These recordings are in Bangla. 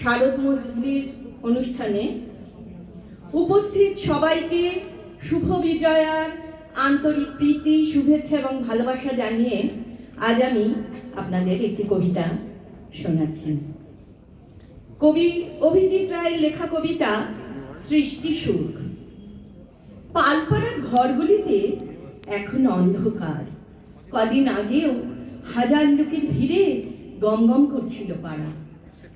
শারদ মজলিস অনুষ্ঠানে উপস্থিত সবাইকে শুভ বিজয়ার আন্তরিক প্রীতি, শুভেচ্ছা এবং ভালোবাসা জানিয়ে আজ আমি আপনাদের একটি কবিতা শোনাচ্ছি। কবি অভিজিৎ রায়ের লেখা কবিতা সৃষ্টি সুখ। পালপাড়ার ঘরগুলিতে এখন অন্ধকার। কদিন আগেও হাজার লোকের ভিড়ে গমগম করছিল পাড়া।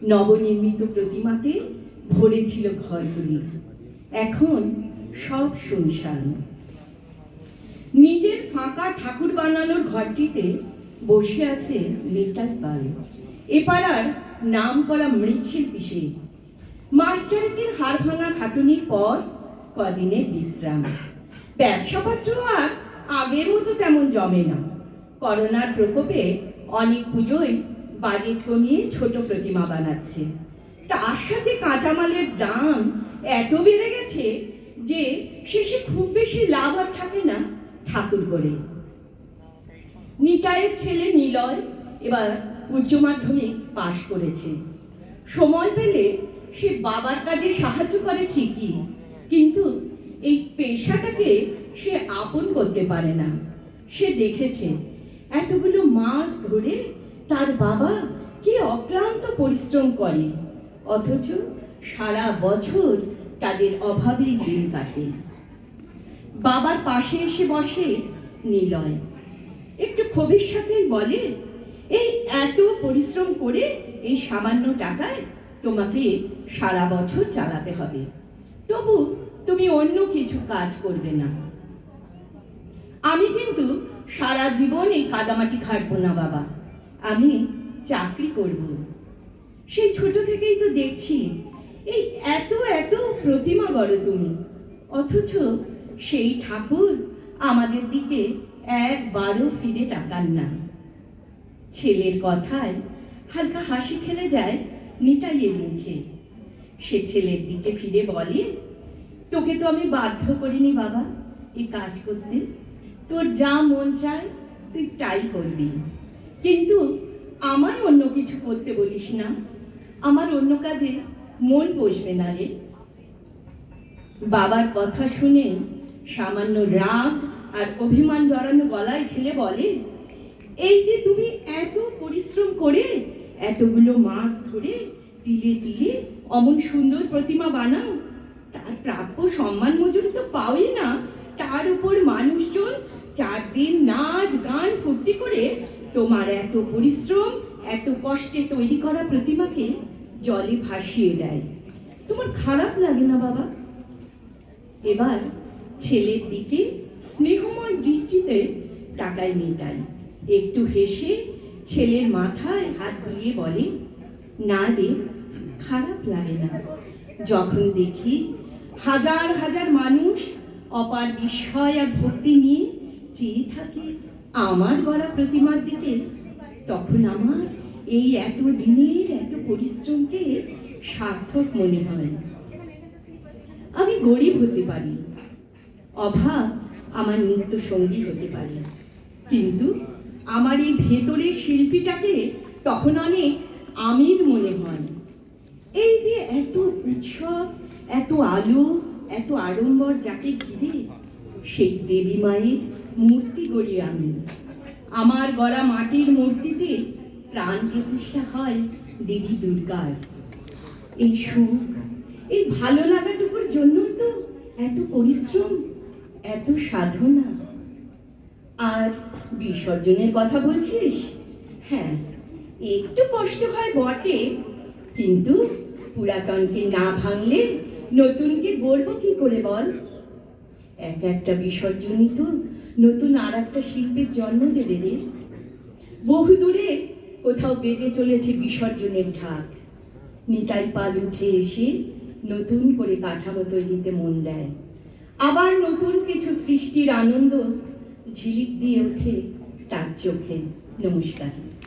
নবনির্মিত প্রতিমাতে ভরেছিল ঘরগুলি। এখন সব শুনশান নিজের ফাঁকা ঠাকুর বানানোর ঘরটিতে বসে আছে নিতাই পাল। এ পাড়ার নাম করা মৃৎশিল্পী সে। মাস চারেকের হাড় ভাঙা খাটুনির পর কদিনের বিশ্রাম। ব্যবসাপত্র আর আগের মতো তেমন জমে না। করোনার প্রকোপে অনেক পুজোয় বাজেট কমিয়ে ছোট প্রতিমা বানাচ্ছে। তার সাথে কাঁচামালের দাম এত বেড়ে গেছে যে শেষে খুব বেশি লাভ আর থাকে না ঠাকুর করে। নিতায়ের ছেলে নিলয় এবার উচ্চ মাধ্যমিক পাশ করেছে। সময় পেলে সে বাবার কাজে সাহায্য করে ঠিকই, কিন্তু এই পেশাটাকে সে আপন করতে পারে না। সে দেখেছে, এতগুলো মাছ ধরে তার বাবা কি অক্লান্ত পরিশ্রম করে? অথচ সারা বছর তাদের অভাবেই দিন কাটে। বাবার পাশে এসে বসে নিলয়। একটু ক্ষোভের সাথেই বলে, এই এত পরিশ্রম করে এই সামান্য টাকায় তোমাকে সারা বছর চালাতে হবে। তবু তুমি অন্য কিছু কাজ করবে না। আমি কিন্তু সারা জীবন এই কাদামাটি খাটবো না, বাবা। আমি চাকরি করব। সেই ছোট থেকেই তো দেখছি, এই এত এত প্রতিমা গড়ো তুমি। অথচ সেই ঠাকুর আমাদের দিকে একবারও ফিরে তাকান না। ছেলের কথায় হালকা হাসি খেলে যায় নিতাইয়ের মুখে। সে ছেলের দিকে ফিরে বলে, তোকে তো আমি বাধ্য করিনি বাবা এই কাজ করতে। তোর যা মন চায় তুই তাই করবি। কিন্তু আমায় অন্য কিছু করতে বলিস না। আমার অন্য কাজে মন বসবে না রে। বাবার কথা শুনে সামান্য রাগ আর অভিমান জড়ানো গলায় ছেলে বলে, এই যে তুমি এত পরিশ্রম করে এতগুলো মাস ধরে তিলে তিলে অমন সুন্দর প্রতিমা বানাও, তার প্রাপ্য সম্মান মজুরি তো পাওই না। তার উপর মানুষজন চার দিন নাচ, গান, ফুর্তি করে তোমার এত পরিশ্রম, এত কষ্টে তৈরি করা প্রতিমাকে জলে ভাসিয়ে দেয়। তোমার খারাপ লাগে না বাবা? এবার ছেলের দিকে স্নেহময় দৃষ্টিতে টাকায় মেটাই একটু হেসে ছেলের মাথায় হাত বুলিয়ে বলে, না রে, খারাপ লাগে না। যখন দেখি হাজার হাজার মানুষ অপার বিস্ময় আর ভক্তি নিয়ে চেয়ে থাকে আমার গড়া প্রতিমার দিকে, তখন আমার এই এত দিনের এত পরিশ্রমকে সার্থক মনে হয়। আমি গরিব হতে পারি, অভাব আমার নিত্য সঙ্গী হতে পারে। কিন্তু আমার এই ভেতরের শিল্পীটাকে তখন অনেক আমির মনে হয়। এই যে এত উৎসব, এত আলো, এত আড়ম্বর যাকে ঘিরে সেই দেবী মায়ের মূর্তি গড়ি আমি। আমার গড়া মাটির মূর্তিতে প্রাণ প্রতিষ্ঠা হয় দেবী দুর্গার। এই সুখ, এই ভালো লাগাটুকুর জন্য তো এত পরিশ্রম, এত সাধনা। আর বিসর্জনের কথা বলছিস? হ্যাঁ একটু কষ্ট হয় বটে, কিন্তু পুরাতনকে না ভাঙলে নতুনকে গড়ব কি করে বল? এক একটা বিসর্জনই তো নতুন আর একটা শিল্পের জন্ম দেবে রে বহু দূরে কোথাও বেজে চলেছে বিসর্জনের ঢাক। নিতাই পাল উঠে এসে নতুন করে কাঠামো তৈরিতে মন দেয়। আবার নতুন কিছু সৃষ্টির আনন্দ ঝিলিক দিয়ে ওঠে তার চোখে। নমস্কার।